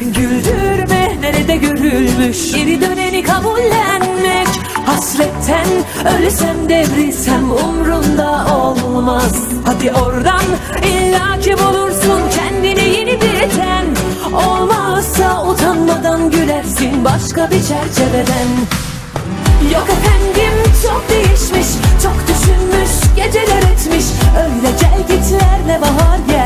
Güldürme nerede görülmüş? Geri döneni kabullenmek Hasretten ölsem devrilsem umrunda olmaz. Hadi oradan illaki bulursun kendine yeni bir Olmazsa utanmadan gülersin başka bir çerçeveden. Yok efendim çok değişmiş Çok düşünmüş geceler etmiş. Öyle gel gitlerle bahar gelmez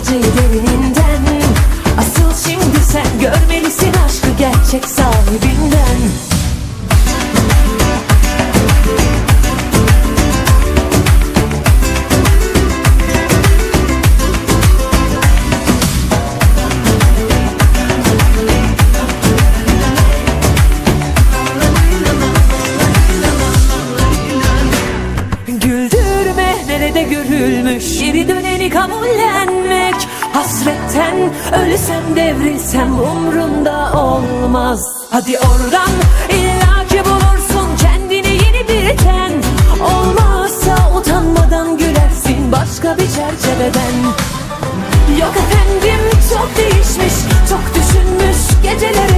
acıyı derininden. Asıl şimdi sen görmelisin aşkı gerçek sahibinden kabullenmek. Hasretten ölsem devrilsem umrunda olmaz. Hadi oradan illaki bulursun kendine yeni bir ten Olmazsa utanmadan gülersin başka bir çerçeveden. Yok efendim çok değişmiş Çok düşünmüş geceler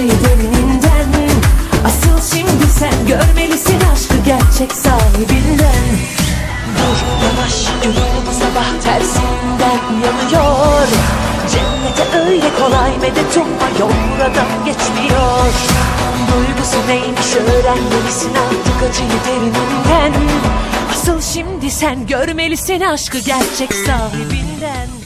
acıyı derininden Asıl şimdi sen görmelisin aşkı gerçek sahibinden. Dur yavaş bu sabah tersinden uyanıyor Cennete öyle kolay medet umma yol buradan geçmiyor. Duygusu neymiş öğrenmelisin artık acıyı derininden Asıl şimdi sen görmelisin aşkı gerçek sahibinden